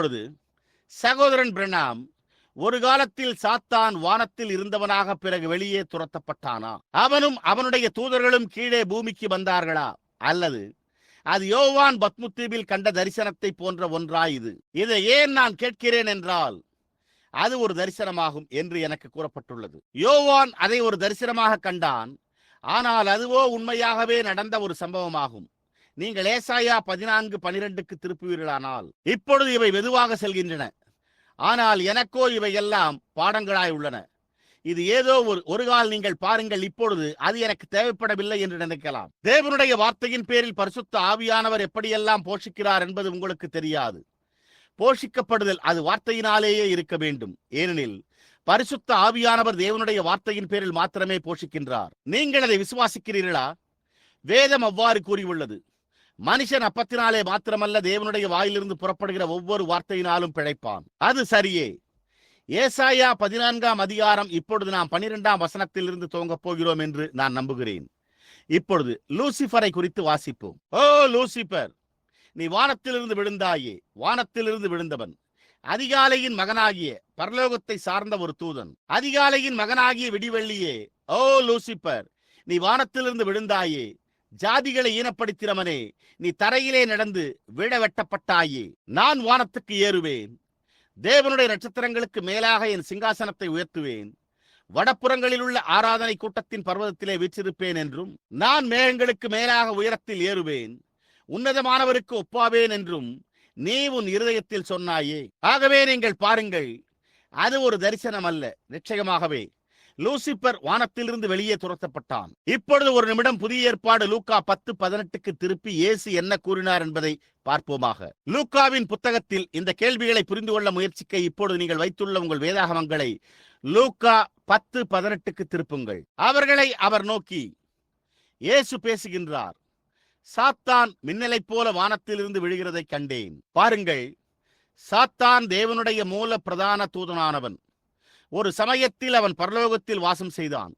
இப்பொழுது சகோதரன் பிரணாம் ஒரு காலத்தில் சாத்தான் வானத்தில் இருந்தவனாக பிறகு வெளியே துரத்தப்பட்டானா? அவனும் அவனுடைய தூதர்களும் கீழே பூமிக்கு வந்தார்களா? அல்லது அது யோவான் பத்முத்தீபில் கண்ட தரிசனத்தை போன்ற ஒன்றா இது? இதை ஏன் நான் கேட்கிறேன் என்றால் அது ஒரு தரிசனமாகும் என்று எனக்கு கூறப்பட்டுள்ளது. யோவான் அதை ஒரு தரிசனமாக கண்டான் ஆனால் அதுவோ உண்மையாகவே நடந்த ஒரு சம்பவமாகும். நீங்கள் ஏசாயா பதினான்கு பனிரெண்டுக்கு திருப்புவீர்களானால் இப்பொழுது இவை மெதுவாக செல்கின்றன. ஆனால் எனக்கோ இவை எல்லாம் பாடங்களாய் உள்ளன. இது ஏதோ ஒரு ஒரு கால் நீங்கள் பாருங்கள் இப்பொழுது அது எனக்கு தேவைப்படவில்லை என்று நினைக்கலாம். தேவனுடைய வார்த்தையின் பேரில் பரிசுத்த ஆவியானவர் எப்படியெல்லாம் போஷிக்கிறார் என்பது உங்களுக்கு தெரியாது. போஷிக்கப்படுதல் அது வார்த்தையினாலேயே இருக்க வேண்டும். ஏனெனில் பரிசுத்த ஆவியானவர் தேவனுடைய வார்த்தையின் பேரில் மாத்திரமே போஷிக்கின்றார். நீங்கள் அதை விசுவாசிக்கிறீர்களா? வேதம் அவ்வாறு கூறியுள்ளது. மனுஷன் அப்பத்தினாலே மாத்திரமல்ல தேவனுடைய வாயிலிருந்து புறப்படுகிற ஒவ்வொரு வார்த்தையினாலும் பிழைப்பான். அது சரியே. ஏசாயா பதினான்காம் அதிகாரம் இப்பொழுது நாம் பனிரெண்டாம் வசனத்தில் இருந்து துவங்கப் போகிறோம் என்று நான் நம்புகிறேன். இப்பொழுது லூசிஃபரை குறித்து வாசிப்போம். ஓ லூசிபர் நீ வானத்திலிருந்து விழுந்தாயே வானத்திலிருந்து விழுந்தவன். அதிகாலையின் மகனாகிய பரலோகத்தை சார்ந்த ஒரு தூதன். அதிகாலையின் மகனாகிய விடிவெள்ளியே. ஓ லூசிபர் நீ வானத்திலிருந்து விழுந்தாயே ஜாதிகளை ஈனப்படுத்தினவனே நீ தரையிலே நடந்து விழ வெட்டப்பட்டாயே நான் வானத்துக்கு ஏறுவேன். தேவனுடைய நட்சத்திரங்களுக்கு மேலாக என் சிங்காசனத்தை உயர்த்துவேன். வடப்புறங்களில் உள்ள ஆராதனை கூட்டத்தின் பர்வதத்திலே வீச்சிருப்பேன் என்றும் நான் மேகங்களுக்கு மேலாக உயரத்தில் ஏறுவேன். உன்னதமானவருக்கு ஒப்பாவேன் என்றும் நீ உன் இருதயத்தில் சொன்னாயே. ஆகவே நீங்கள் பாருங்கள் அது ஒரு தரிசனம் அல்ல நிச்சயமாகவே. லூசிபர் வானத்திலிருந்து வெளியே துரத்தப்பட்டான். இப்பொழுது ஒரு நிமிடம் புதிய ஏற்பாடு லூக்கா பத்து பதினெட்டுக்கு திருப்பி இயேசு என்ன கூறினார் என்பதை பார்ப்போமாக. லூக்காவின் புத்தகத்தில் இந்த கேள்விகளை புரிந்து கொள்ள முயற்சிக்க இப்பொழுது நீங்கள் வைத்துள்ள உங்கள் வேதாகமங்களை லூக்கா பத்து பதினெட்டுக்கு திருப்புங்கள். அவர்களை அவர் நோக்கி இயேசு பேசுகின்றார். சாத்தான் மின்னலைப் போல வானத்திலிருந்து விழுகிறதை கண்டேன். பாருங்கள் சாத்தான் தேவனுடைய மூல பிரதான தூதனானவன். ஒரு சமயத்தில் அவன் பரலோகத்தில் வாசம் செய்தான்.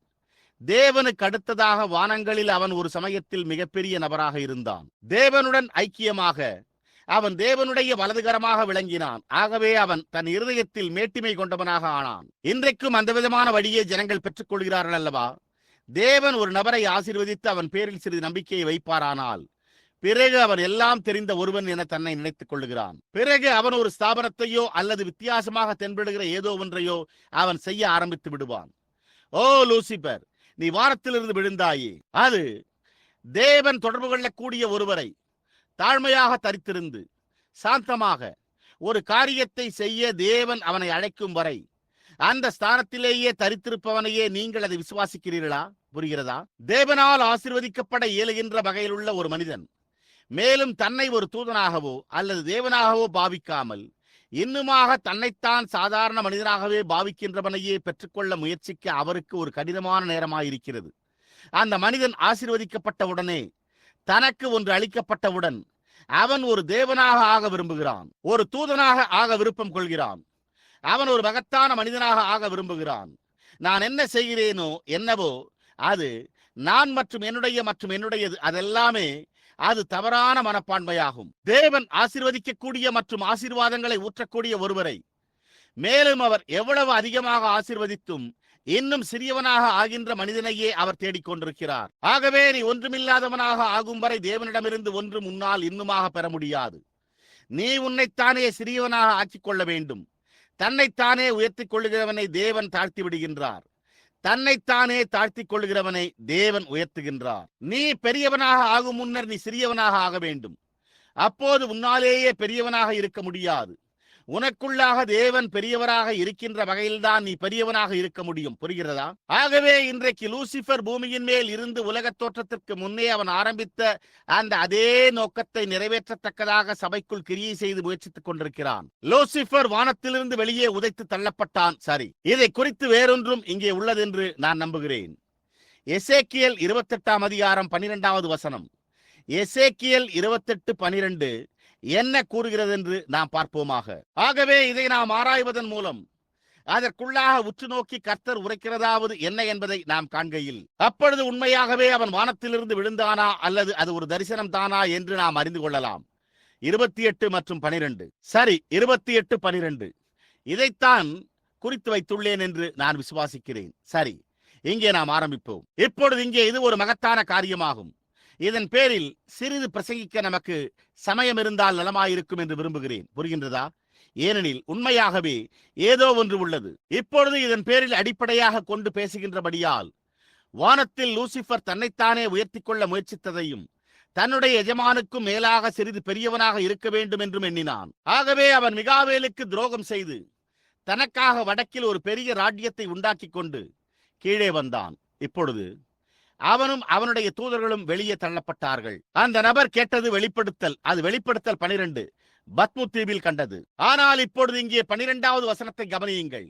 தேவனுக்கு அடுத்ததாக வானங்களில் அவன் ஒரு சமயத்தில் மிகப்பெரிய நபராக இருந்தான். தேவனுடன் ஐக்கியமாக அவன் தேவனுடைய வலதுகரமாக விளங்கினான். ஆகவே அவன் தன் இருதயத்தில் மேட்டிமை கொண்டவனாக ஆனான். இன்றைக்கும் அந்த விதமான வழியை ஜனங்கள் பெற்றுக்கொள்கிறார்கள் அல்லவா? தேவன் ஒரு நபரை ஆசீர்வதித்து அவன் பேரில் சிறிது நம்பிக்கையை வைப்பாரானால் பிறகு அவன் எல்லாம் தெரிந்த ஒருவன் என தன்னை நினைத்துக் கொள்ளுகிறான். பிறகு அவன் ஒரு ஸ்தாபனத்தையோ அல்லது வித்தியாசமாக தென்படுகிற ஏதோ ஒன்றையோ அவன் செய்ய ஆரம்பித்து விடுவான். ஓ லூசிபர் நீ வாரத்திலிருந்து விழுந்தாயே. அது தேவன் தொடர்பு கொள்ளக்கூடிய ஒருவரை தாழ்மையாக தரித்திருந்து சாந்தமாக ஒரு காரியத்தை செய்ய தேவன் அவனை அழைக்கும் வரை அந்த ஸ்தானத்திலேயே தரித்திருப்பவனையே நீங்கள் அதை விசுவாசிக்கிறீர்களா? புரிகிறதா? தேவனால் ஆசிர்வதிக்கப்பட இயலுகின்ற வகையில் உள்ள ஒரு மனிதன். மேலும் தன்னை ஒரு தூதனாகவோ அல்லது தேவனாகவோ பாவிக்காமல் இன்னுமாக தன்னைத்தான் சாதாரண மனிதனாகவே பாவிக்கின்றவனையே பெற்றுக்கொள்ள முயற்சிக்க அவருக்கு ஒரு கடினமான நேரமாயிருக்கிறது. அந்த மனிதன் ஆசீர்வதிக்கப்பட்டவுடனே தனக்கு ஒன்று அளிக்கப்பட்டவுடன் அவன் ஒரு தேவனாக ஆக விரும்புகிறான் ஒரு தூதனாக ஆக விருப்பம் கொள்கிறான் அவன் ஒரு மகத்தான மனிதனாக ஆக விரும்புகிறான். நான் என்ன செய்கிறேனோ என்னவோ அது நான் மற்றும் என்னுடைய மற்றும் என்னுடையது அதெல்லாமே அது தவறான மனப்பான்மையாகும். தேவன் ஆசீர்வதிக்கக்கூடிய மற்றும் ஆசீர்வாதங்களை ஊற்றக்கூடிய ஒருவரை. மேலும் அவர் எவ்வளவு அதிகமாக ஆசிர்வதித்தும் இன்னும் சிறியவனாக ஆகின்ற மனிதனையே அவர் தேடிக்கொண்டிருக்கிறார் ஆகவே நீ ஒன்றுமில்லாதவனாக ஆகும் வரை தேவனிடமிருந்து ஒன்று முன்னால் இன்னுமாக பெற முடியாது. நீ உன்னைத்தானே சிறியவனாக ஆக்கிக் கொள்ள வேண்டும். தன்னைத்தானே உயர்த்திக் கொள்ளுகிறவனை தேவன் தாழ்த்தி விடுகின்றார். தன்னைத்தானே தாழ்த்திக் கொள்கிறவனை தேவன் உயர்த்துகின்றார். நீ பெரியவனாக ஆகும் முன்னர் நீ சிறியவனாக ஆக வேண்டும். அப்போது உன்னாலேயே பெரியவனாக இருக்க முடியாது. உனக்குள்ளாக தேவன் பெரியவராக இருக்கின்ற வகையில்தான் நீ பெரியவனாக இருக்க முடியும். புரிகிறதா? ஆகவே இன்றைக்கு லூசிபர் பூமியின் மேல் இருந்து உலகத் தோற்றத்திற்கு முன்னே அவன் ஆரம்பித்த அந்த அதே நோக்கத்தை நிறைவேற்றத்தக்கதாக சபைக்குள் கிரியை செய்து முயற்சித்துக் கொண்டிருக்கிறான். லூசிபர் வானத்திலிருந்து வெளியே உதைத்து தள்ளப்பட்டான். சரி இதை குறித்து வேறொன்றும் இங்கே உள்ளதென்று நான் நம்புகிறேன். எசேக்கியல் இருபத்தெட்டாம் அதிகாரம் பனிரெண்டாவது வசனம். எசேக்கியல் இருபத்தெட்டு பனிரெண்டு என்ன கூறுகிறது என்று நாம் பார்ப்போமாக. ஆகவே இதை நாம் ஆராய்வதன் மூலம் அதற்குள்ளாக உற்று நோக்கி கர்த்தர் உரைக்கிறதாவது என்ன என்பதை நாம் காண்கையில். அப்பொழுது உண்மையாகவே அவன் வானத்திலிருந்து விழுந்தானா அல்லது அது ஒரு தரிசனம் தானா என்று நாம் அறிந்து கொள்ளலாம். இருபத்தி எட்டு மற்றும் பனிரெண்டு. சரி இருபத்தி எட்டு பனிரெண்டு. இதைத்தான் குறித்து வைத்துள்ளேன் என்று நான் விசுவாசிக்கிறேன். சரி இங்கே நாம் ஆரம்பிப்போம். இப்பொழுது இங்கே இது ஒரு மகத்தான காரியமாகும். இதன் பேரில் சிறிது பிரசங்கிக்க நமக்கு சமயம் இருந்தால் நலமாயிருக்கும் என்று விரும்புகிறேன். புரிகின்றதா? ஏனெனில் உண்மையாகவே ஏதோ ஒன்று உள்ளது. இப்பொழுது இதன் பேரில் அடிப்படையாக கொண்டு பேசுகின்றபடியால் வானத்தில் லூசிபர் தன்னைத்தானே உயர்த்திக் கொள்ள முயற்சித்ததையும் தன்னுடைய எஜமானுக்கும் மேலாக சிறிது பெரியவனாக இருக்க வேண்டும் என்றும் எண்ணினான். ஆகவே அவன் மிகாவேலுக்கு துரோகம் செய்து தனக்காக வடக்கில் ஒரு பெரிய ராஜ்யத்தை உண்டாக்கி கொண்டு கீழே வந்தான். இப்பொழுது அவனும் அவனுடைய தூதர்களும் வெளியே தள்ளப்பட்டார்கள். அந்த நபர் கேட்டது வெளிப்படுத்தல். அது வெளிப்படுத்தல் பனிரெண்டு. பத்மு தீவில் கண்டது. ஆனால் இப்பொழுது இங்கே பனிரெண்டாவது வசனத்தை கவனியுங்கள்.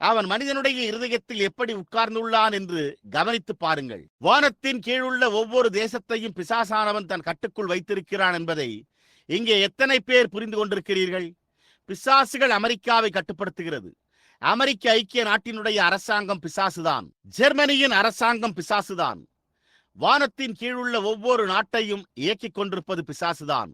அவன் மனிதனுடைய இருதயத்தில் எப்படி உட்கார்ந்துள்ளான் என்று கவனித்து பாருங்கள். வானத்தின் கீழுள்ள ஒவ்வொரு தேசத்தையும் பிசாசானவன் தன் கட்டுக்குள் வைத்திருக்கிறான் என்பதை இங்கே எத்தனை பேர் புரிந்து கொண்டிருக்கிறீர்கள்? பிசாசுகள் அமெரிக்காவை கட்டுப்படுத்துகிறது. அமெரிக்க ஐக்கிய நாட்டினுடைய அரசாங்கம் பிசாசுதான். ஜெர்மனியின் அரசாங்கம் பிசாசுதான். வானத்தின் கீழுள்ள ஒவ்வொரு நாட்டையும் இயக்கிக் கொண்டிருப்பது பிசாசுதான்.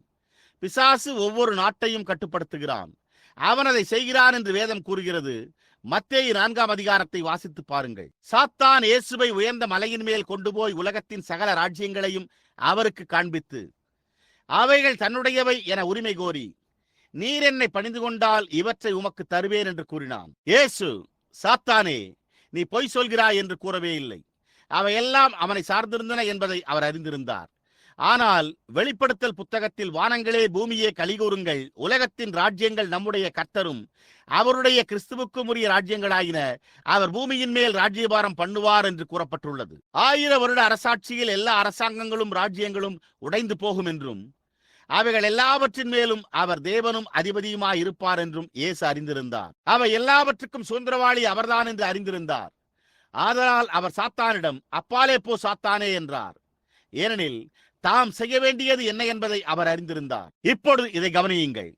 பிசாசு ஒவ்வொரு நாட்டையும் கட்டுப்படுத்துகிறான். அவன் அதை செய்கிறான் என்று வேதம் கூறுகிறது. மத்தேயு நான்காம் அதிகாரத்தை வாசித்து பாருங்கள். சாத்தான் இயேசுவை உயர்ந்த மலையின் மேல் கொண்டு போய் உலகத்தின் சகல ராஜ்யங்களையும் அவருக்கு காண்பித்து அவைகள் தன்னுடையவை என உரிமை கோரி. நீர் என்னை பணிந்து கொண்டால் இவற்றை உமக்கு தருவேன் என்று கூறினான். இயேசு சாத்தானே நீ பொய் சொல்கிறாய் என்று கூறவே இல்லை. அவையெல்லாம் அவனை சார்ந்திருந்தன என்பதை அவர் அறிந்திருந்தார். ஆனால் வெளிப்படுத்தல் புத்தகத்தில் வானங்களே பூமியே கலிகூறுங்கள் உலகத்தின் ராஜ்யங்கள் நம்முடைய கர்த்தரும் அவருடைய கிறிஸ்துவுக்கும் உரிய ராஜ்யங்களாயின அவர் பூமியின் மேல் ராஜ்யபாரம் பண்ணுவார் என்று கூறப்பட்டுள்ளது. ஆயிர வருட அரசாட்சியில் எல்லா அரசாங்கங்களும் ராஜ்யங்களும் உடைந்து போகும் என்றும் அவைகள் எல்லாவற்றின் மேலும் அவர் தேவனும் அதிபதியுமாய் இருப்பார் என்றும் இயேசு அறிந்திருந்தார். அவை எல்லாவற்றுக்கும் சுதந்திரவாளி அவர்தான் என்று அறிந்திருந்தார். ஆதலால் அவர் சாத்தானிடம் அப்பாலே போ சாத்தானே என்றார். ஏனெனில் தாம் செய்ய வேண்டியது என்ன என்பதை அவர் அறிந்திருந்தார். இப்பொழுது இதை கவனியுங்கள்.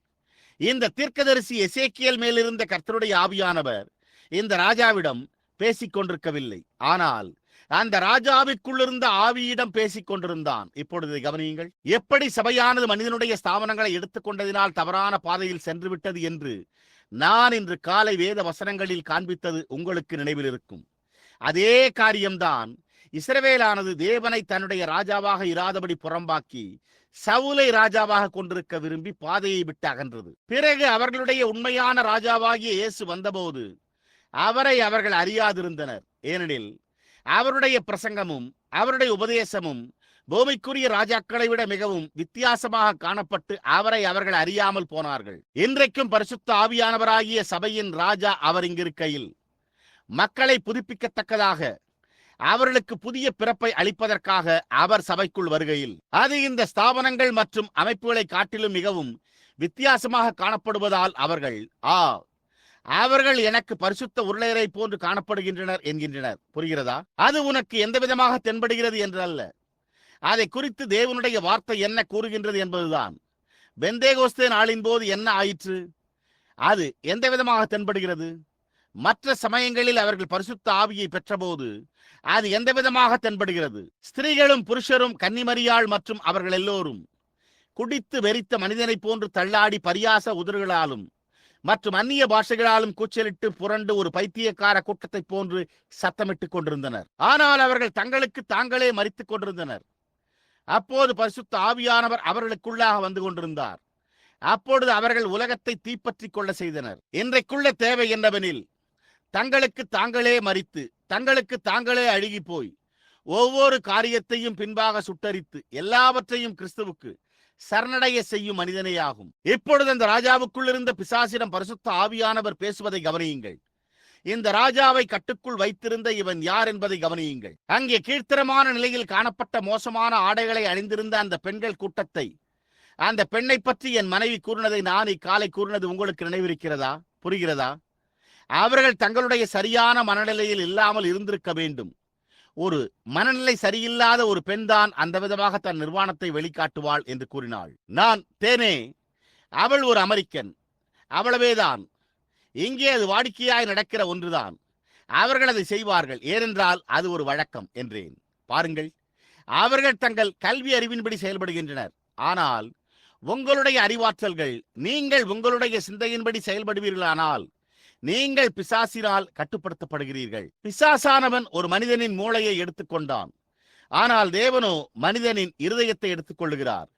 இந்த தீர்க்கதரிசி எசேக்கியல் மேலிருந்த கர்த்தருடைய ஆவியானவர் இந்த ராஜாவிடம் பேசிக் கொண்டிருக்கவில்லை ஆனால் அந்த ராஜாவிற்குள்ளிருந்த ஆவியிடம் பேசிக் கொண்டிருந்தான். இப்பொழுது கவனியுங்கள். எப்படி சபையானது மனிதனுடைய ஸ்தாபனங்களை எடுத்துக்கொண்டதினால் தவறான பாதையில் சென்று விட்டது என்று நான் இன்று காலை வேத வசனங்களில் காண்பித்தது உங்களுக்கு நினைவில் இருக்கும். அதே காரியம்தான் இஸ்ரவேலானது தேவனை தன்னுடைய ராஜாவாக இராதபடி புறம்பாக்கி சவுலை ராஜாவாக கொண்டிருக்க விரும்பி பாதையை விட்டு அகன்றது. பிறகு அவர்களுடைய உண்மையான ராஜாவாகிய இயேசு வந்தபோது அவரை அவர்கள் அறியாதிருந்தனர். ஏனெனில் அவருடைய பிரசங்கமும் அவருடைய உபதேசமும் பூமிக்குரிய ராஜாக்களை விட மிகவும் வித்தியாசமாக காணப்பட்டு அவரை அவர்கள் அறியாமல் போனார்கள். இன்றைக்கும் பரிசுத்த ஆவியானவராகிய சபையின் ராஜா அவர் இங்கிருக்கையில். மக்களை புதுப்பிக்கத்தக்கதாக அவர்களுக்கு புதிய பிறப்பை அளிப்பதற்காக அவர் சபைக்குள் வருகையில். அது இந்த ஸ்தாபனங்கள் மற்றும் அமைப்புகளை காட்டிலும் மிகவும் வித்தியாசமாக காணப்படுவதால் அவர்கள் ஆ அவர்கள் எனக்கு பரிசுத்த உருளையரை போன்று காணப்படுகின்றனர் என்கின்றனர். புரிகிறதா? அது உனக்கு எந்த விதமாக தென்படுகிறது என்று அல்ல அதை குறித்து தேவனுடைய வார்த்தை என்ன கூறுகின்றது என்பதுதான். பெந்தேகோஸ்தே நாளின் போது என்ன ஆயிற்று? அது எந்த விதமாக தென்படுகிறது? மற்ற சமயங்களில் அவர்கள் பரிசுத்த ஆவியை பெற்றபோது அது எந்த விதமாக தென்படுகிறது? ஸ்திரீகளும் புருஷரும் கன்னிமரியாள் மற்றும் அவர்கள் எல்லோரும் குடித்து வெறித்த மனிதனைப் போன்று தள்ளாடி பரியாச உதறுகளாலும் மற்றும் அந்நிய பாஷைகளாலும் கூச்சலிட்டு புரண்டு ஒரு பைத்தியக்கார கூட்டத்தைப் போன்று சத்தமிட்டுக் கொண்டிருந்தனர். ஆனால் அவர்கள் தங்களுக்கு தாங்களே மறித்துக் கொண்டிருந்தனர். அப்போது பரிசுத்த ஆவியானவர் அவர்களுக்குள்ளாக வந்து கொண்டிருந்தார். அப்பொழுது அவர்கள் உலகத்தை தீப்பற்றிக் கொள்ள செய்தனர். இன்றைக்குள்ள தேவை என்னவெனில் தங்களுக்கு தாங்களே மறித்து தங்களுக்கு தாங்களே அழுகி போய் ஒவ்வொரு காரியத்தையும் பின்பாக சுட்டரித்து எல்லாவற்றையும் கிறிஸ்துவுக்கு சரணடைய செய்யும் மனிதனேயாகும். இப்பொழுது அந்த ராஜாவுக்குள் இருந்த பிசாசிடம் பரிசுத்த ஆவியானவர் பேசுவதை கவனியுங்கள். இந்த ராஜாவை கட்டுக்குள் வைத்திருந்த இவன் யார் என்பதை கவனியுங்கள். அங்கே கீழ்த்தரமான நிலையில் காணப்பட்ட மோசமான ஆடைகளை அணிந்திருந்த அந்த பெண்கள் கூட்டத்தை. அந்த பெண்ணை பற்றி என் மனைவி கூறினதை நான் இக்காலை கூறினது உங்களுக்கு நினைவிருக்கிறதா? புரிகிறதா? அவர்கள் தங்களுடைய சரியான மனநிலையில் இல்லாமல் இருந்திருக்க வேண்டும். ஒரு மனநிலை சரியில்லாத ஒரு பெண்தான் அந்த விதமாக தன் நிர்வாணத்தை வெளிக்காட்டுவாள் என்று கூறினாள். நான் தேனே அவள் ஒரு அமெரிக்கன் அவ்வளவேதான் இங்கே அது வாடிக்கையாய் நடக்கிற ஒன்றுதான். அவர்கள் அதை செய்வார்கள் ஏனென்றால் அது ஒரு வழக்கம் என்றேன். பாருங்கள் அவர்கள் தங்கள் கல்வி அறிவின்படி செயல்படுகின்றனர். ஆனால் உங்களுடைய அறிவாற்றல்கள் நீங்கள் உங்களுடைய சிந்தையின்படி செயல்படுவீர்களானால் நீங்கள் பிசாசினால் கட்டுப்படுத்தப்படுகிறீர்கள். பிசாசானவன் ஒரு மனிதனின் மூளையை எடுத்துக்கொண்டான். ஆனால் தேவனோ மனிதனின் இருதயத்தை எடுத்துக்கொள்கிறார்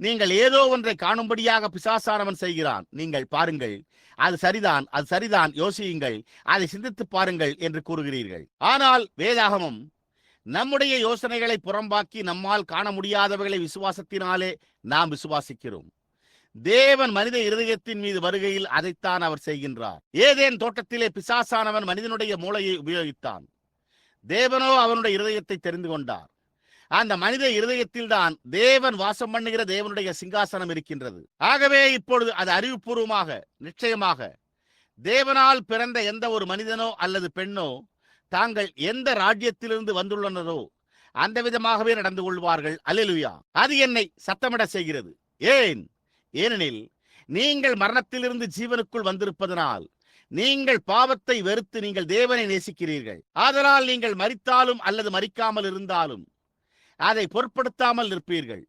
நீங்கள் ஏதோ ஒன்றை காணும்படியாக பிசாசானவன் செய்கிறான். நீங்கள் பாருங்கள் அது சரிதான் அது சரிதான் யோசியுங்கள் அதை சிந்தித்து பாருங்கள் என்று கூறுகிறீர்கள். ஆனால் வேதாகமம் நம்முடைய யோசனைகளை புறம்பாக்கி நம்மால் காண முடியாதவைகளை விசுவாசத்தினாலே நாம் விசுவாசிக்கிறோம். தேவன் மனித இருதயத்தின் மீது வருகையில் அதைத்தான் அவர் செய்கின்றார். ஏதேன் தோட்டத்திலே பிசாசானவன் மனிதனுடைய மூளையை உபயோகித்தான். தேவனோ அவனுடைய இருதயத்தை தெரிந்து கொண்டார். அந்த மனித இருதயத்தில் தான் தேவன் வாசம் பண்ணுகிற தேவனுடைய சிங்காசனம் இருக்கின்றது. ஆகவே இப்பொழுது அது அறிவுபூர்வமாக நிச்சயமாக தேவனால் பிறந்த எந்த ஒரு மனிதனோ அல்லது பெண்ணோ தாங்கள் எந்த ராஜ்யத்திலிருந்து வந்துள்ளனரோ அந்த விதமாகவே நடந்து கொள்வார்கள். அலிலுயா அது என்னை சத்தமிட செய்கிறது. ஏன்? ஏனெனில் நீங்கள் மரணத்திலிருந்து ஜீவனுக்குள் வந்திருப்பதனால் நீங்கள் பாவத்தை வெறுத்து நீங்கள் தேவனை நேசிக்கிறீர்கள். ஆதலால் நீங்கள் மரித்தாலும் அல்லது மறிக்காமல் இருந்தாலும் அதை பொருட்படுத்தாமல் நிற்பீர்கள்.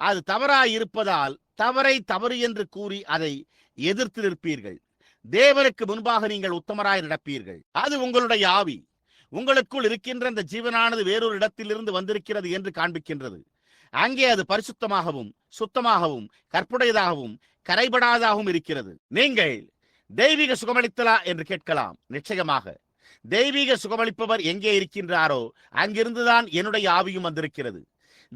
அது தவறாய் இருப்பதால் தவறை தவறு என்று கூறி அதை எதிர்த்து நிற்பீர்கள். தேவனுக்கு முன்பாக நீங்கள் உத்தமராய் நடப்பீர்கள். அது உங்களுடைய ஆவி. உங்களுக்குள் இருக்கின்ற அந்த ஜீவனானது வேறொரு இடத்திலிருந்து வந்திருக்கிறது என்று காண்பிக்கின்றது. அங்கே அது பரிசுத்தமாகவும் சுத்தமாகவும் கற்புடையதாகவும் கரைபடாதாகவும் இருக்கிறது. நீங்கள் தெய்வீக சுகமளித்தலா என்று கேட்கலாம். நிச்சயமாக. தெய்வீக சுகமளிப்பவர் எங்கே இருக்கின்றாரோ அங்கிருந்துதான் என்னுடைய ஆவியும் வந்திருக்கிறது.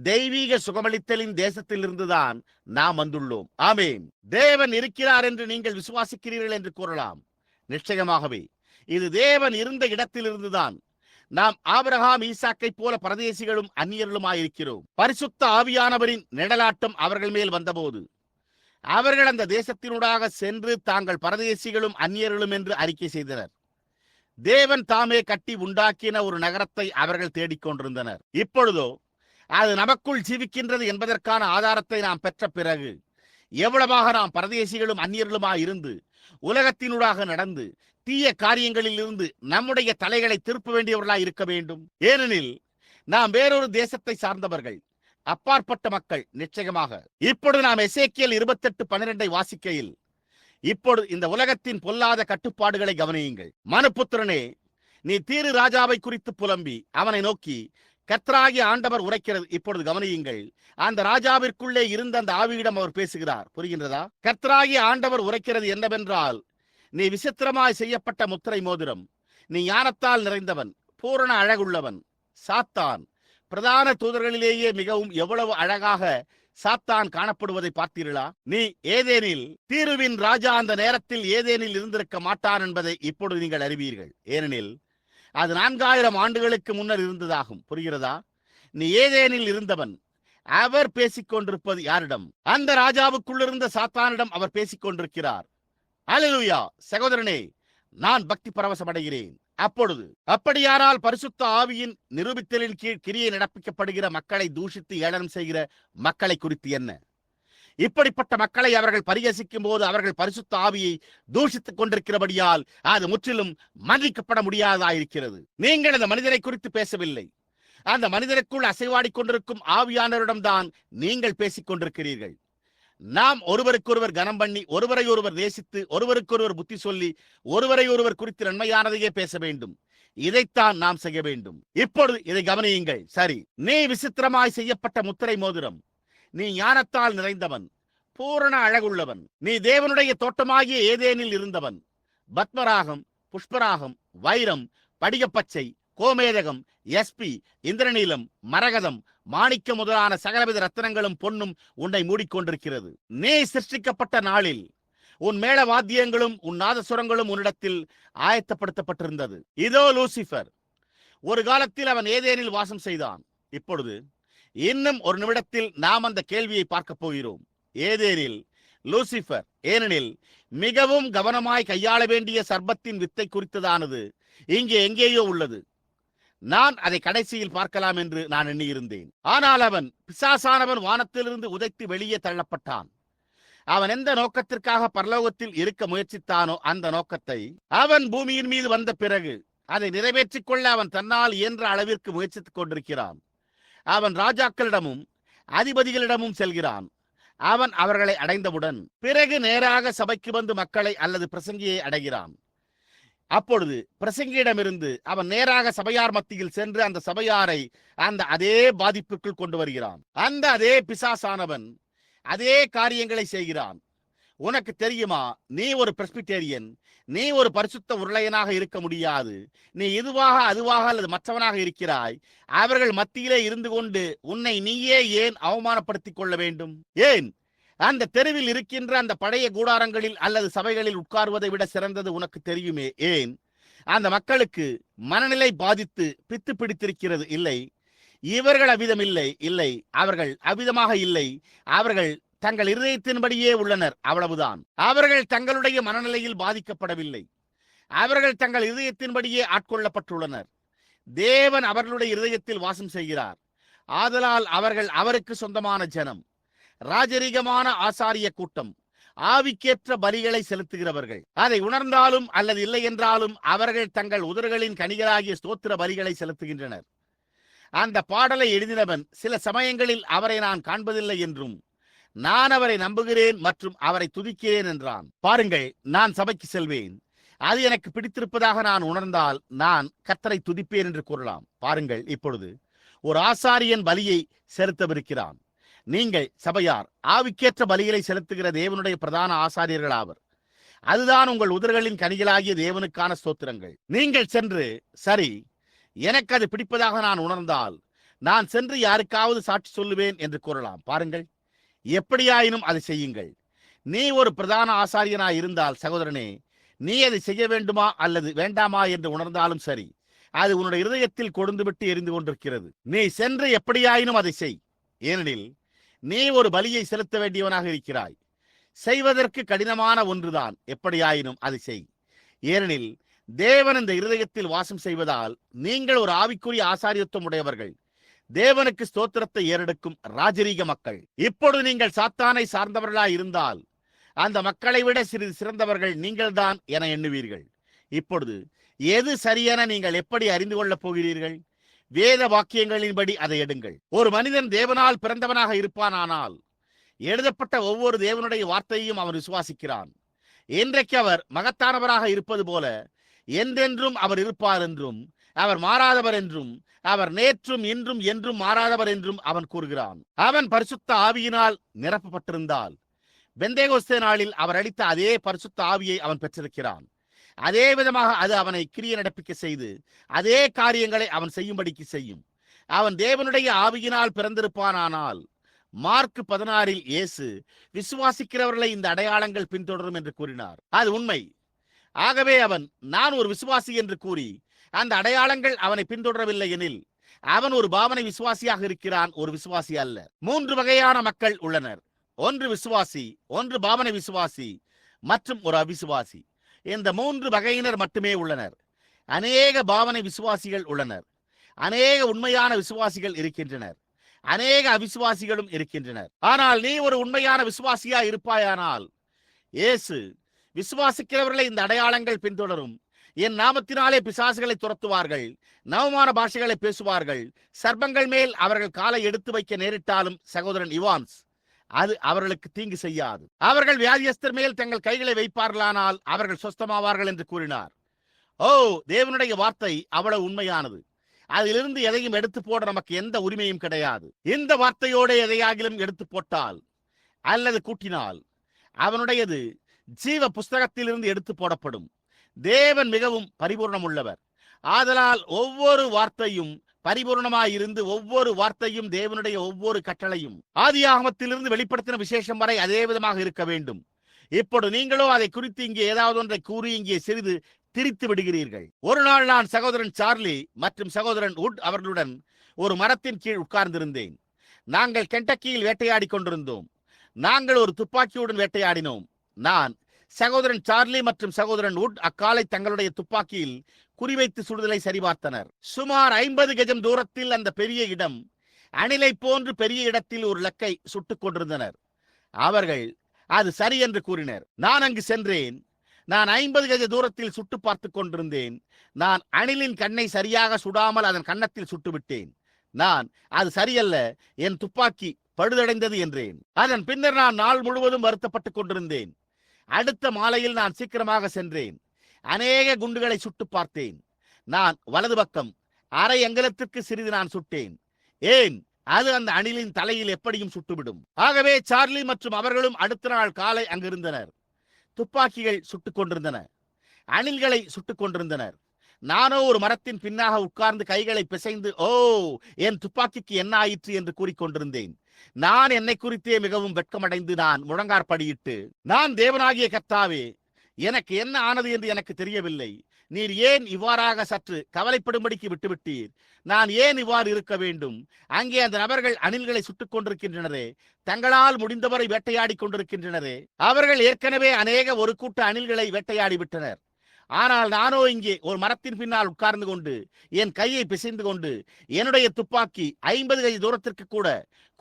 தெய்வீக சுகமளித்தலின் தேசத்திலிருந்துதான் நாம் வந்துள்ளோம். ஆமேன். தேவன் இருக்கிறார் என்று நீங்கள் விசுவாசிக்கிறீர்கள் என்று கூறலாம். நிச்சயமாகவே. இது தேவன் இருந்த இடத்திலிருந்துதான் நாம் ஆபரகாம் ஈசாக்கை போல பரதேசிகளும் அந்நியர்களுமாயிருக்கிறோம். பரிசுத்த ஆவியானவரின் நிழலாட்டம் அவர்கள் மேல் வந்தபோது அவர்கள் அந்த தேசத்தினூடாக சென்று தாங்கள் பரதேசிகளும் அந்நியர்களும் என்று அறிக்கை செய்தனர். தேவன் தாமே கட்டி உண்டாக்கின ஒரு நகரத்தை அவர்கள் தேடிக்கொண்டிருந்தனர் இப்பொழுதோ அது நமக்குள் ஜீவிக்கின்றது என்பதற்கான ஆதாரத்தை நாம் பெற்ற பிறகு எவ்வளவாக நாம் பரதேசிகளும் அந்நியர்களுமாய் இருந்து உலகத்தினூடாக நடந்து தீய காரியங்களில் இருந்து நம்முடைய தலைகளை திருப்ப வேண்டியவர்களாய் இருக்க வேண்டும். ஏனெனில் நாம் வேறொரு தேசத்தை சார்ந்தவர்கள் அப்பாற்பட்ட மக்கள் நிச்சயமாக. இப்பொழுது நாம் எசேக்கியல் இருபத்தெட்டு பன்னிரெண்டை வாசிக்கையில் இப்பொழுது இந்த உலகத்தின் பொல்லாத கட்டுப்பாடுகளை கவனியுங்கள். மனுபுத்திரனே நீ தீரு ராஜாவை குறித்து புலம்பி அவனை நோக்கி கத்ராகி ஆண்டவர் உரைக்கிறது. இப்பொழுது கவனியுங்கள். அந்த ராஜாவிற்குள்ளே இருந்த அந்த ஆவியிடம் அவர் பேசுகிறார். புரிகின்றதா? கத்ராகி ஆண்டவர் உரைக்கிறது என்னவென்றால் நீ விசித்திரமாய் செய்யப்பட்ட முத்திரை மோதிரம் நீ ஞானத்தால் நிறைந்தவன் பூரண அழகுள்ளவன் சாத்தான். பிரதான தூதர்களிலேயே மிகவும் எவ்வளவு அழகாக சாத்தான் காணப்படுவதை பார்த்தீர்களா? நீ ஏதேனில் தீருவின் ராஜா அந்த நேரத்தில் ஏதேனில் இருந்திருக்க மாட்டான் என்பதை இப்பொழுது நீங்கள் அறிவீர்கள். ஏனெனில் அது நான்காயிரம் ஆண்டுகளுக்கு முன்னர் இருந்ததாகும். புரிகிறதா? நீ ஏதேனில் இருந்தவன். அவர் பேசிக்கொண்டிருப்பது யாரிடம்? அந்த ராஜாவுக்குள்ளிருந்த சாத்தானிடம் அவர் பேசிக்கொண்டிருக்கிறார். கொண்டிருக்கிறார் சகோதரனே நான் பக்தி பரவசம் அடைகிறேன் அப்பொழுது அப்படியானால் பரிசுத்த ஆவியின் நிரூபித்தலின் கீழ் கிரியை நடப்பிக்கப்படுகிற மக்களை தூஷித்து ஏளனம் செய்கிற மக்களை குறித்து என்ன? இப்படிப்பட்ட மக்களை அவர்கள் பரிகசிக்கும் போது அவர்கள் பரிசுத்த ஆவியை தூஷித்துக் கொண்டிருக்கிறபடியால் அது முற்றிலும் மன்னிக்கப்பட முடியாததாயிருக்கிறது நீங்கள் அந்த மனிதரை குறித்து பேசவில்லை. அந்த மனிதனுக்குள் அசைவாடி கொண்டிருக்கும் ஆவியானவரிடம் தான் நீங்கள் பேசிக் கொண்டிருக்கிறீர்கள். நாம் ஒருவருக்கொருவர் கனம் பண்ணி ஒருவரை ஒருவர் நேசித்து ஒருவருக்கொருவர் புத்தி சொல்லி ஒருவரை ஒருவர் குறித்து நன்மையானதையே பேச வேண்டும். இதைத்தான் நாம் செய்ய வேண்டும். இப்பொழுது இதை கவனியுங்கள். சரி நீ விசித்திரமாய் செய்யப்பட்ட முத்திரை மோதிரம். நீ ஞானத்தால் நிறைந்தவன் பூரண அழகுள்ளவன் நீ தேவனுடைய தோட்டமாகிய ஏதேனில் இருந்தவன். பத்மராகம் புஷ்பராகம் வைரம் படிகப்பச்சை கோமேதகம் எஸ்பி இந்திரநீலம் மரகதம் மாணிக்க முதலான சகலவித ரத்தனங்களும் பொன்னும் உன்னை மூடிக்கொண்டிருக்கிறது. நீ சிருஷ்டிக்கப்பட்ட நாளில் உன் மேள வாத்தியங்களும் உன் நாதசுரங்களும் உன்னிடத்தில் ஆயத்தப்படுத்தப்பட்டிருந்தது. இதோ லூசிஃபர். ஒரு காலத்தில் அவன் ஏதேனில் வாசம் செய்தான். இப்பொழுது இன்னும் ஒரு நிமிடத்தில் நாம் அந்த கேள்வியை பார்க்க போகிறோம். ஏதேனில் லூசிஃபர் ஏனெனில் மிகவும் கவனமாய் கையாள வேண்டிய சர்பத்தின் வித்தை குறித்ததானது. இங்கே எங்கேயோ உள்ளது. நான் அதை கடைசியில் பார்க்கலாம் என்று நான் எண்ணியிருந்தேன். ஆனால் அவன் பிசாசானவன் வானத்திலிருந்து உதைத்து வெளியே தள்ளப்பட்டான். அவன் எந்த நோக்கத்திற்காக பரலோகத்தில் இருக்க முயற்சித்தானோ அந்த நோக்கத்தை அவன் பூமியின் மீது வந்த பிறகு அதை நிறைவேற்றிக் கொள்ள அவன் தன்னால் இயன்ற அளவிற்கு முயற்சித்துக் கொண்டிருக்கிறான். அவன் ராஜாக்களிடமும் அதிபதிகளிடமும் செல்கிறான். அவன் அவர்களை அடைந்தவுடன் பிறகு நேராக சபைக்கு வந்து மக்களை அல்லது பிரசங்கியை அடைகிறான். அப்பொழுது பிரசங்கியிடமிருந்து அவன் நேராக சபையார் மத்தியில் சென்று அந்த சபையாரை அந்த அதே பாதிப்புக்குள் கொண்டு வருகிறான். அந்த அதே பிசாசானவன் அதே காரியங்களை செய்கிறான். உனக்கு தெரியுமா? நீ ஒரு பிரஸ்பிட்டேரியன் நீ ஒரு பரிசுத்த உருளையனாக இருக்க முடியாது. நீ இதுவாக அதுவாக அல்லது மற்றவனாக இருக்கிறாய். அவர்கள் மத்தியிலே இருந்து கொண்டு உன்னை நீயே ஏன் அவமானப்படுத்திக் கொள்ள வேண்டும்? ஏன்? அந்த தெருவில் இருக்கின்ற அந்த பழைய கூடாரங்களில் அல்லது சபைகளில் உட்கார்வதை விட சிறந்தது உனக்கு தெரியுமே? ஏன்? அந்த மக்களுக்கு மனநிலை பாதித்து பித்து பிடித்திருக்கிறது இல்லை. இவர்கள் அவிதம் இல்லை. இல்லை. அவர்கள் அவ்விதமாக இல்லை. அவர்கள் தங்கள் இருதயத்தின்படியே உள்ளனர். அவ்வளவுதான். அவர்கள் தங்களுடைய மனநிலையில் பாதிக்கப்படவில்லை. அவர்கள் தங்கள் இருதயத்தின்படியே ஆட்கொள்ளப்பட்டுள்ளனர். தேவன் அவர்களுடைய இருதயத்தில் வாசம் செய்கிறார். ஆதலால் அவர்கள் அவருக்கு சொந்தமான ஜனம். ராஜரீகமான ஆசாரிய கூட்டம். ஆவிக்கேற்ற பலிகளை செலுத்துகிறவர்கள். அதை உணர்ந்தாலும் அல்லது இல்லை என்றாலும் அவர்கள் தங்கள் உதர்களின் கனிகளாகிய ஸ்தோத்திர பலிகளை செலுத்துகின்றனர். அந்த பாடலை எழுதினவன் சில சமயங்களில் அவரை நான் காண்பதில்லை என்றும் நான் அவரை நம்புகிறேன் மற்றும் அவரை துதிக்கிறேன் என்றான். பாருங்கள் நான் சபைக்கு செல்வேன். அது எனக்கு பிடித்திருப்பதாக நான் உணர்ந்தால் நான் கத்தரை துதிப்பேன் என்று கூறலாம். பாருங்கள் இப்பொழுது ஒரு ஆசாரியன் பலியை செலுத்தவிருக்கிறான். நீங்கள் சபையார் ஆவிக்கேற்ற பலிகளை செலுத்துகிற தேவனுடைய பிரதான ஆசாரியர்கள் ஆவர். அதுதான் உங்கள் உதர்களின் கனிகளாகிய தேவனுக்கான ஸ்தோத்திரங்கள். நீங்கள் சென்று சரி எனக்கு அது பிடிப்பதாக நான் உணர்ந்தால் நான் சென்று யாருக்காவது சாட்சி சொல்லுவேன் என்று கூறலாம். பாருங்கள் எப்படியாயினும் அதை செய்யுங்கள். நீ ஒரு பிரதான ஆசாரியனாய் இருந்தால் சகோதரனே நீ அதை செய்ய வேண்டுமா அல்லது வேண்டாமா என்று உணர்ந்தாலும் சரி அது உன்னுடைய இருதயத்தில் கொடுந்துவிட்டு எரிந்து கொண்டிருக்கிறது. நீ சென்று எப்படியாயினும் அதை செய். ஏனெனில் நீ ஒரு பலியை செலுத்த வேண்டியவனாக இருக்கிறாய். செய்வதற்கு கடினமான ஒன்றுதான். எப்படியாயினும் அதை செய். ஏனெனில் தேவன் இந்த இருதயத்தில் வாசம் செய்வதால் நீங்கள் ஒரு ஆவிக்குரிய ஆசாரியத்துவம் உடையவர்கள். தேவனுக்கு ஸ்தோத்திரத்தை ஏறெடுக்கும் ராஜரீக மக்கள். இப்பொழுது நீங்கள் சாத்தானை சார்ந்தவர்களாய் இருந்தால் அந்த மக்களை விட சிறிது சிறந்தவர்கள் நீங்கள்தான் என எண்ணுவீர்கள். இப்பொழுது எது சரியென நீங்கள் எப்படி அறிந்து கொள்ளப் போகிறீர்கள்? வேத வாக்கியங்களின்படி அதை எடுங்கள். ஒரு மனிதன் தேவனால் பிறந்தவனாக இருப்பானானால் எழுதப்பட்ட ஒவ்வொரு தேவனுடைய வார்த்தையையும் அவன் விசுவாசிக்கிறான். இன்றைக்கு அவர் மகத்தானவராக இருப்பது போல என்றென்றும் அவர் இருப்பார் என்றும் அவர் மாறாதவர் என்றும் அவர் நேற்றும் இன்றும் என்றும் மாறாதவர் என்றும் அவன் கூறுகிறான். அவன் பரிசுத்த ஆவியினால் நிரப்பப்பட்டிருந்தால் பெந்தேகோஸ்தே நாளில் அவர் அளித்த அதே பரிசுத்த ஆவியை அவன் பெற்றிருக்கிறான். அதே விதமாக அது அவனை கிரிய நடப்பிக்க செய்து அதே காரியங்களை அவன் செய்யும்படிக்கு செய்யும். அவன் தேவனுடைய ஆவியினால் பிறந்திருப்பானானால் மார்க் பதினாறில் இயேசு விசுவாசிக்கிறவர்களை இந்த அடையாளங்கள் பின்தொடரும் என்று கூறினார். அது உண்மை. ஆகவே அவன் நான் ஒரு விசுவாசி என்று கூறி அந்த அடையாளங்கள் அவனை பின்தொடரவில்லை எனில் அவன் ஒரு பாவனை விசுவாசியாக இருக்கிறான் ஒரு விசுவாசி அல்ல. மூன்று வகையான மக்கள் உள்ளனர். ஒன்று விசுவாசி ஒன்று பாவனை விசுவாசி மற்றும் ஒரு அவிசுவாசி. இந்த மூன்று வகையினர் மட்டுமே உள்ளனர். அநேக பாவனை விசுவாசிகள் உள்ளனர். அநேக உண்மையான விசுவாசிகள் இருக்கின்றனர். அநேக அவிசுவாசிகளும் இருக்கின்றனர். ஆனால் நீ ஒரு உண்மையான விசுவாசியா இருப்பாயானால் இயேசு விசுவாசிக்கிறவர்களை இந்த அடையாளங்கள் பின்தொடரும். என் நாமத்தினாலே பிசாசுகளை துரத்துவார்கள் நவமான பாஷைகளை பேசுவார்கள். சர்ப்பங்கள் மேல் அவர்கள் காலை எடுத்து வைக்க நேரிட்டாலும் சகோதரன் இவான்ஸ் அது அவர்களுக்கு தீங்கு செய்யாது. அவர்கள் வியாதியஸ்தர் மேல் தங்கள் கைகளை வைப்பார்களானால் அவர்கள் சொஸ்தமாவார்கள் என்று கூறினார். ஓ தேவனுடைய வார்த்தை அவ்வளவு உண்மையானது. அதிலிருந்து எதையும் எடுத்து போட நமக்கு எந்த உரிமையும் கிடையாது. இந்த வார்த்தையோடு எதையாகிலும் எடுத்து போட்டால் அல்லது கூட்டினால் அவனுடையது ஜீவ புஸ்தகத்திலிருந்து எடுத்து போடப்படும். தேவன் மிகவும் பரிபூர்ணம் உள்ளவர் ஆதலால் ஒவ்வொரு வார்த்தையும் பரிபூர்ணமாயிருந்து ஒவ்வொரு வார்த்தையும் தேவனுடைய ஒவ்வொரு கட்டளையும் ஆதியாகமத்திலிருந்து வெளிப்படுத்தின விசேஷம் வரை அதே விதமாக இருக்க வேண்டும். இப்போது நீங்களோ அதை குறித்து இங்கே ஏதாவது ஒன்றை கூறி இங்கே சிறிது திரித்து விடுகிறீர்கள். ஒரு நாள் நான் சகோதரன் சார்லி மற்றும் சகோதரன் உட் அவர்களுடன் ஒரு மரத்தின் கீழ் உட்கார்ந்திருந்தேன். நாங்கள் கெண்டக்கியில் வேட்டையாடி கொண்டிருந்தோம். நாங்கள் ஒரு துப்பாக்கியுடன் வேட்டையாடினோம். நான் சகோதரன் சார்லி மற்றும் சகோதரன் உட் அக்காலை தங்களுடைய துப்பாக்கியில் குறிவைத்து சுடுதலை சரிபார்த்தனர். சுமார் ஐம்பது கஜம் தூரத்தில் அந்த பெரிய இடம் அணிலை போன்று பெரிய இடத்தில் ஒரு லக்கை சுட்டுக் கொண்டிருந்தனர். அவர்கள் அது சரி என்று கூறினர். நான் அங்கு சென்றேன். நான் ஐம்பது கஜ தூரத்தில் சுட்டு பார்த்து கொண்டிருந்தேன். நான் அணிலின் கண்ணை சரியாக சுடாமல் அதன் கன்னத்தில் சுட்டுவிட்டேன். நான் அது சரியல்ல. என் துப்பாக்கி பழுதடைந்தது என்றேன். அதன் பின்னர் நான் நாள் முழுவதும் வருத்தப்பட்டுக் கொண்டிருந்தேன். அடுத்த மாலையில் நான் சீக்கிரமாக சென்றேன். அநேக குண்டுகளை சுட்டு பார்த்தேன். நான் வலது பக்கம் அரை அங்கலத்திற்கு சிறிது நான் சுட்டேன். ஏன்? அது அந்த அணிலின் தலையில் எப்படியும் சுட்டுவிடும். ஆகவே சார்லி மற்றும் அவர்களும் அடுத்த நாள் காலை அங்கிருந்தனர். துப்பாக்கிகள் சுட்டுக் கொண்டிருந்தன. அணில்களை சுட்டுக் கொண்டிருந்தனர். நானோ ஒரு மரத்தின் பின்னாக உட்கார்ந்து கைகளை பிசைந்து ஓ என் துப்பாக்கிக்கு என்ன ஆயிற்று? என்று கூறிக்கொண்டிருந்தேன் நான் என்னை குறித்தே மிகவும் வெட்கமடைந்து நான் முழங்கார் படியிட்டு நான் தேவனாகிய கர்த்தாவே எனக்கு என்ன ஆனது என்று எனக்கு தெரியவில்லை. நீர் ஏன் இவ்வாறாக சற்று கவலைப்படும்படிக்கு விட்டுவிட்டீர்? நான் ஏன் இவ்வாறு இருக்க வேண்டும்? அங்கே அந்த நபர்கள் அணில்களை சுட்டுக் கொண்டிருக்கின்றனரே தங்களால் முடிந்தவரை வேட்டையாடி கொண்டிருக்கின்றனரே. அவர்கள் ஏற்கனவே அநேக ஒரு கூட்ட அணில்களை வேட்டையாடி விட்டனர் ஆனால் நானோ இங்கே ஒரு மரத்தின் பின்னால் உட்கார்ந்து கொண்டு என் கையை பிசைந்து கொண்டு என்னுடைய துப்பாக்கி ஐம்பது கை தூரத்திற்கு கூட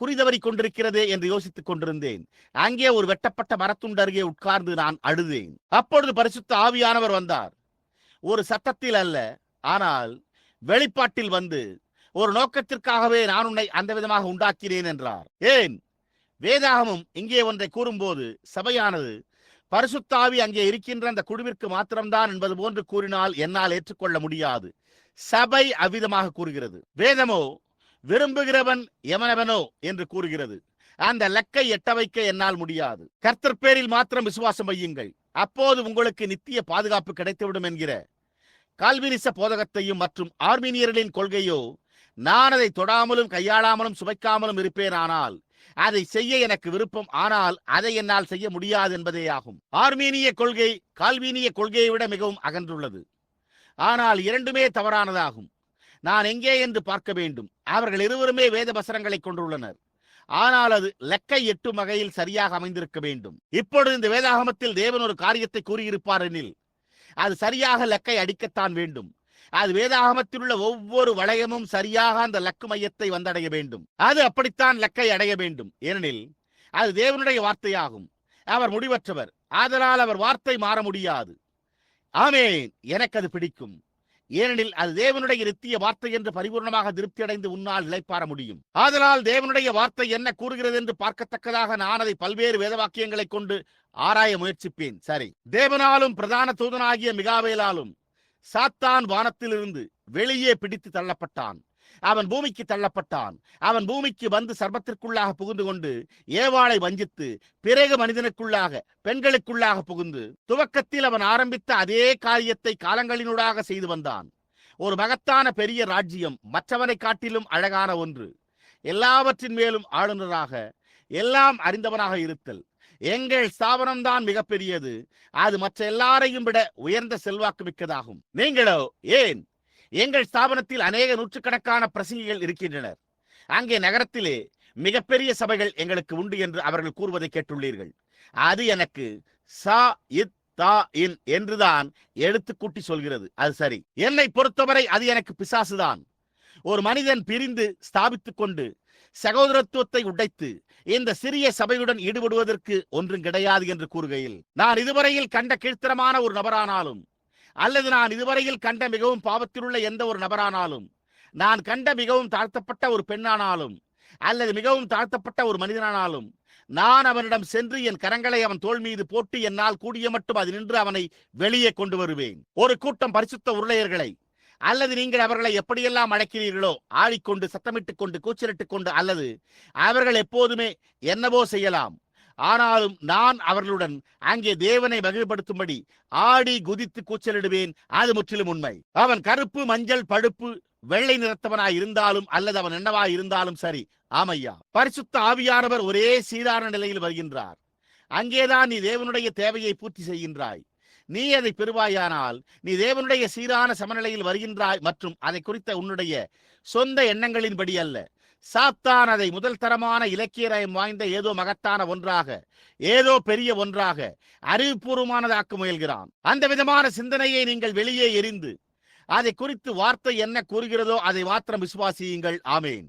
குறிதவறி கொண்டிருக்கிறதே என்று யோசித்துக் கொண்டிருந்தேன். அங்கே ஒரு வெட்டப்பட்ட மரத்துண்டு அருகே உட்கார்ந்து நான் அழுதேன். அப்பொழுது பரிசுத்த ஆவியானவர் வந்தார். ஒரு சத்தத்தில் அல்ல ஆனால் வெளிப்பாட்டில் வந்து ஒரு நோக்கத்திற்காகவே நான் உன்னை அந்த விதமாக உண்டாக்கினேன் என்றார். ஏன்? வேதாகமும் இங்கே ஒன்றை கூறும்போது சபையானது பரிசுத்தாவி அங்கே இருக்கின்ற அந்த குழுவிற்கு மாத்திரம்தான் என்பது போன்று கூறினால் என்னால் ஏற்றுக்கொள்ள முடியாது. சபை அவ்விதமாக கூறுகிறது. வேதமோ விரும்புகிறவன் எமனவனோ என்று கூறுகிறது. அந்த லக்கை எட்ட வைக்க என்னால் முடியாது. கர்த்தர் பேரில் மாத்திரம் விசுவாசம் வையுங்கள். அப்போது உங்களுக்கு நித்திய பாதுகாப்பு கிடைத்துவிடும் என்கிற கால்வினிச போதகத்தையும் மற்றும் ஆர்மீனியர்களின் கொள்கையோ நான் அதை தொடாமலும் கையாளாமலும் சுவைக்காமலும் இருப்பேனானால் அதை செய்ய எனக்கு விருப்பம். ஆனால் அதை என்னால் செய்ய முடியாது என்பதே ஆகும். ஆர்மீனிய கொள்கை கால்வீனிய கொள்கையை விட மிகவும் அகன்றுள்ளது. ஆனால் இரண்டுமே தவறானதாகும். நான் எங்கே என்று பார்க்க வேண்டும். அவர்கள் இருவருமே வேத வசனங்களை கொண்டுள்ளனர். ஆனால் அது லெக்கை எட்டும் வகையில் சரியாக அமைந்திருக்க வேண்டும். இப்பொழுது இந்த வேதாகமத்தில் தேவன் ஒரு காரியத்தை கூறியிருப்பார் எனில் அது சரியாக லெக்கை அடிக்கத்தான் வேண்டும். அது வேதாகமத்தில் உள்ள ஒவ்வொரு வளையமும் சரியாக அந்த லக்கு மையத்தை வந்தடைய வேண்டும். அது அப்படித்தான் லக்கை அடைய வேண்டும். ஏனெனில் அது தேவனுடைய வார்த்தையாகும். அவர் முடிவற்றவர். ஆதலால் அவர் வார்த்தை மாற முடியாது. ஆமேன். எனக்கு அது பிடிக்கும். ஏனெனில் அது தேவனுடைய நித்திய வார்த்தை என்று பரிபூர்ணமாக திருப்தி அடைந்து உன்னால் நிலைப்பார முடியும். ஆதலால் தேவனுடைய வார்த்தை என்ன கூறுகிறது என்று பார்க்கத்தக்கதாக நான் அதை பல்வேறு வேதவாக்கியங்களை கொண்டு ஆராய முயற்சிப்பேன். சரி. தேவனாலும் பிரதான தூதனாகிய மிகாவேலாலும் சாத்தான் வானத்திலிருந்து வெளியே பிடித்து தள்ளப்பட்டான். அவன் பூமிக்கு தள்ளப்பட்டான். அவன் பூமிக்கு வந்து சர்பத்திற்குள்ளாக புகுந்து கொண்டு ஏவாளை வஞ்சித்து பிறகு மனிதனுக்குள்ளாக பெண்களுக்குள்ளாக புகுந்து துவக்கத்தில் அவன் ஆரம்பித்த அதே காரியத்தை காலங்களினூடாக செய்து வந்தான். ஒரு மகத்தான பெரிய ராஜ்யம் மற்றவனை காட்டிலும் அழகான ஒன்று. எல்லாவற்றின் மேலும் ஆளுநராக எல்லாம் அறிந்தவனாக இருத்தல். எங்கள் ஸ்தாபனம்தான் மிகப்பெரியது. அது மற்ற எல்லாரையும் விட உயர்ந்த செல்வாக்கு மிக்கதாகும். நீங்களோ ஏன்? எங்கள் ஸ்தாபனத்தில் அநேக நூற்றுக்கணக்கான பிரசங்கிகள் இருக்கின்றனர். அங்கே நகரத்திலே மிகப்பெரிய சபைகள் எங்களுக்கு உண்டு என்று அவர்கள் கூறுவதை கேட்டுள்ளீர்கள். அது எனக்கு சா இத் தா இன் என்றுதான் எடுத்து சொல்கிறது. அது சரி. என்னை பொறுத்தவரை அது எனக்கு பிசாசுதான். ஒரு மனிதன் பிரிந்து ஸ்தாபித்துக் கொண்டு சகோதரத்துவத்தை உடைத்து இந்த சிறிய சபையுடன் ஈடுபடுவதற்கு ஒன்றும் கிடையாது என்று கூறுகையில் நான் இதுவரையில் கண்ட கீழ்த்தரமான ஒரு நபரானாலும் அல்லது நான் இதுவரையில் கண்ட மிகவும் பாவத்திலுள்ள எந்த ஒரு நபரானாலும் நான் கண்ட மிகவும் தாழ்த்தப்பட்ட ஒரு பெண்ணானாலும் அல்லது மிகவும் தாழ்த்தப்பட்ட ஒரு மனிதனானாலும் நான் அவனிடம் சென்று என் கரங்களை அவன் தோல் மீது போட்டு என்னால் கூடிய மட்டும் அது நின்று அவனை வெளியே கொண்டு வருவேன். ஒரு கூட்டம் பரிசுத்த உருளையர்களை அல்லது நீங்கள் அவர்களை எப்படியெல்லாம் அழைக்கிறீர்களோ ஆடிக்கொண்டு சத்தமிட்டுக் கொண்டு கூச்சலிட்டுக் கொண்டு அல்லது அவர்கள் எப்போதுமே என்னவோ செய்யலாம். ஆனாலும் நான் அவர்களுடன் அங்கே தேவனை மகிழ்படுத்தும்படி ஆடி குதித்து கூச்சலிடுவேன். அது முற்றிலும் உண்மை. அவன் கருப்பு மஞ்சள் பழுப்பு வெள்ளை நிறத்தவனாய் இருந்தாலும் அல்லது அவன் என்னவாய் இருந்தாலும் சரி ஆமையா. பரிசுத்த ஆவியானவர் ஒரே சீரான நிலையில் வருகின்றார். அங்கேதான் நீ தேவனுடைய தேவையை பூர்த்தி செய்கின்றாய். நீ அதை பெறுவாயானால் நீ தேவனுடைய சீரான சமநிலையில் வருகின்றாய் மற்றும் அதை குறித்த உன்னுடைய சொந்த எண்ணங்களின்படி அல்ல. சாத்தான் அதை முதல் தரமான இலக்கியரயம் வாய்ந்த ஏதோ மகத்தான ஒன்றாக ஏதோ பெரிய ஒன்றாக அறிவுபூர்வமானதாக்க முயல்கிறான். அந்த விதமான சிந்தனையை நீங்கள் வெளியே எறிந்து அதை குறித்து வார்த்தை என்ன கூறுகிறதோ அதை மாத்திரம் விசுவாசியுங்கள். ஆமேன்.